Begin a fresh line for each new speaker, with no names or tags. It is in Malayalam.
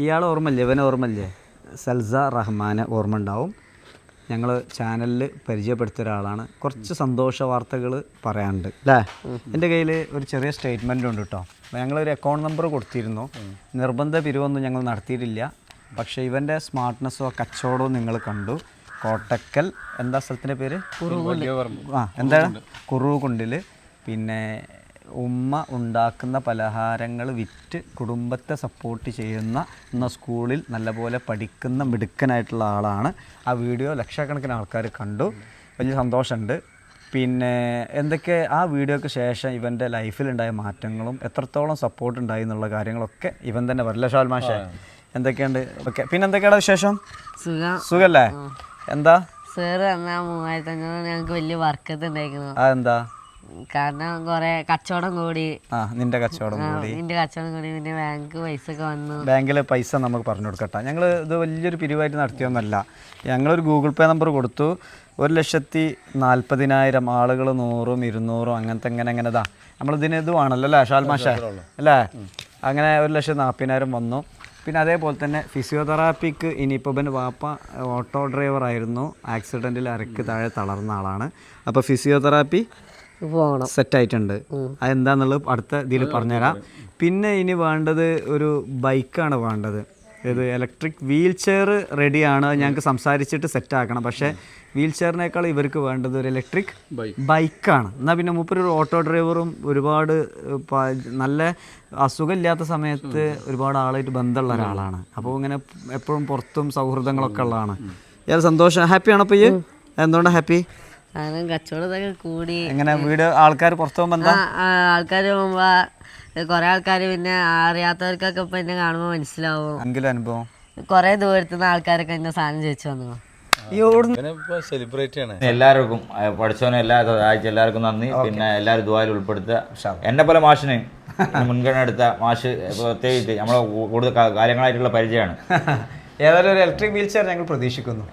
ഇയാൾ ഓർമ്മയില്ലേ? ഇവനെ ഓർമ്മയില്ലേ? സൽസ റഹ്മാനെ ഓർമ്മ ഉണ്ടാവും ഞങ്ങൾ ചാനലിൽ പരിചയപ്പെടുത്തിയ ഒരാളാണ്. കുറച്ച് സന്തോഷ വാർത്തകൾ പറയാനുണ്ട്. അല്ലേ എന്റെ കയ്യിൽ ഒരു ചെറിയ സ്റ്റേറ്റ്മെന്റ് ഉണ്ട് കേട്ടോ ഞങ്ങളൊരു അക്കൗണ്ട് നമ്പർ കൊടുത്തിരുന്നു. നിർബന്ധ പിരിവൊന്നും ഞങ്ങൾ നടത്തിയിട്ടില്ല. പക്ഷേ ഇവന്റെ സ്മാർട്ട്നെസ്സോ കച്ചവടമോ നിങ്ങൾ കണ്ടു. കോട്ടക്കൽ എന്താ സ്ഥലത്തിന്റെ പേര്? ആ എന്താണ്? കുറുകുണ്ടിൽ പിന്നെ ഉമ്മ ഉണ്ടാക്കുന്ന പലഹാരങ്ങൾ വിറ്റ് കുടുംബത്തെ സപ്പോർട്ട് ചെയ്യുന്ന എന്ന സ്കൂളിൽ നല്ലപോലെ പഠിക്കുന്ന മിടുക്കനായിട്ടുള്ള ആളാണ്. ആ വീഡിയോ ലക്ഷക്കണക്കിന് ആൾക്കാർ കണ്ടു. വലിയ സന്തോഷമുണ്ട്. പിന്നെ എന്തൊക്കെ ആ വീഡിയോയ്ക്ക് ശേഷം ഇവന്റെ ലൈഫിലുണ്ടായ മാറ്റങ്ങളും എത്രത്തോളം സപ്പോർട്ട് ഉണ്ടായി എന്നുള്ള കാര്യങ്ങളൊക്കെ ഇവൻ തന്നെ പറയില്ല ഷാൽ മാഷേ? എന്തൊക്കെയുണ്ട്? ഓക്കെ. പിന്നെ എന്തൊക്കെയാണ് വിശേഷം?
സുഖം.
സുഖല്ലേ? എന്താ?
സാറ് മൂവായിരത്തി അഞ്ഞൂറ് ഞങ്ങൾക്ക് വലിയ വർക്കത്ത് ഉണ്ടായിരുന്നു.
ആ എന്താ
കാരണം കുറെ കച്ചവടം കൂടി.
ആ നിന്റെ കച്ചവടം കൂടി.
നിന്റെ കച്ചവടം കൂടി പിന്നെ ബാങ്ക് പൈസ ഒക്കെ വന്നു.
ബാങ്കിലെ പൈസ നമുക്ക് പറഞ്ഞു കൊടുക്കട്ടെ. ഞങ്ങൾ ഇത് വലിയൊരു പിരിവായിട്ട് നടത്തിയൊന്നുമല്ല ഞങ്ങളൊരു ഗൂഗിൾ പേ നമ്പർ കൊടുത്തു. ഒരു ലക്ഷത്തി നാൽപ്പതിനായിരം ആളുകൾ നൂറും ഇരുന്നൂറും അങ്ങനത്തെ എങ്ങനെ അങ്ങനെ ഇതാ. നമ്മളിതിന് ഇത് വേണമല്ലോ അല്ലേ ഷാൽ മാഷ? അല്ലേ? അങ്ങനെ ഒരു ലക്ഷത്തി നാൽപ്പതിനായിരം വന്നു. പിന്നെ അതേപോലെ തന്നെ ഫിസിയോതെറാപ്പിക്ക് ഇനിയിപ്പോൾ പിന്നെ വാപ്പ ഓട്ടോ ഡ്രൈവർ ആയിരുന്നു ആക്സിഡന്റിൽ അരക്ക് താഴെ തളർന്ന ആളാണ്. അപ്പോൾ ഫിസിയോതെറാപ്പി
പോകണം.
സെറ്റ് ആയിട്ടുണ്ട് അതെന്താന്നുള്ളത് അടുത്ത ഇതിൽ പറഞ്ഞുതരാം. പിന്നെ ഇനി വേണ്ടത് ഒരു ബൈക്കാണ് വേണ്ടത്. ഇത് ഇലക്ട്രിക് വീൽ ചെയർ റെഡിയാണ്. ഞങ്ങൾക്ക് സംസാരിച്ചിട്ട് സെറ്റ് ആക്കണം പക്ഷേ വീൽ ചെയറിനേക്കാൾ ഇവർക്ക് വേണ്ടത് ഒരു ഇലക്ട്രിക് ബൈക്കാണ്. എന്നാൽ പിന്നെ മൂപ്പര് ഒരു ഓട്ടോ ഡ്രൈവറും ഒരുപാട് നല്ല അസുഖമില്ലാത്ത സമയത്ത് ഒരുപാട് ആളായിട്ട് ബന്ധമുള്ള ഒരാളാണ്. അപ്പോൾ ഇങ്ങനെ എപ്പോഴും പുറത്തും സൗഹൃദങ്ങളൊക്കെ ഉള്ളതാണ്. ഇയാൾ സന്തോഷം. ഹാപ്പിയാണോ അപ്പോൾ ഈ എന്തുകൊണ്ടാണ് ഹാപ്പി?
കാരണം കച്ചവടം ഇതൊക്കെ കൂടി.
എങ്ങനെ വീട് ആൾക്കാർ പുറത്തു
ആൾക്കാർ പോകുമ്പോ കുറെ ആൾക്കാർ പിന്നെ അറിയാത്തവർക്കൊക്കെ ഇപ്പൊ എന്നെ കാണുമ്പോ മനസ്സിലാവും.
അനുഭവം?
കുറെ ദൂരത്തുനിന്ന് ആൾക്കാരൊക്കെ എന്നെ സാധനം ചോദിച്ചു വന്നു.
എല്ലാവർക്കും പഠിച്ചവനും എല്ലാ ആഴ്ച എല്ലാവർക്കും നന്ദി. പിന്നെ എല്ലാവരും ദുബായിൽ ഉൾപ്പെടുത്തുക. എന്നെ പോലെ മാഷിന് മുൻഗണന എടുത്ത മാഷ് പ്രത്യേകിച്ച് നമ്മളെ കൂടുതൽ കാര്യങ്ങളായിട്ടുള്ള പരിചയമാണ്.
ഏതായാലും ഒരു ഇലക്ട്രിക് വീൽ ചെയർ ഞങ്ങൾ പ്രതീക്ഷിക്കുന്നു.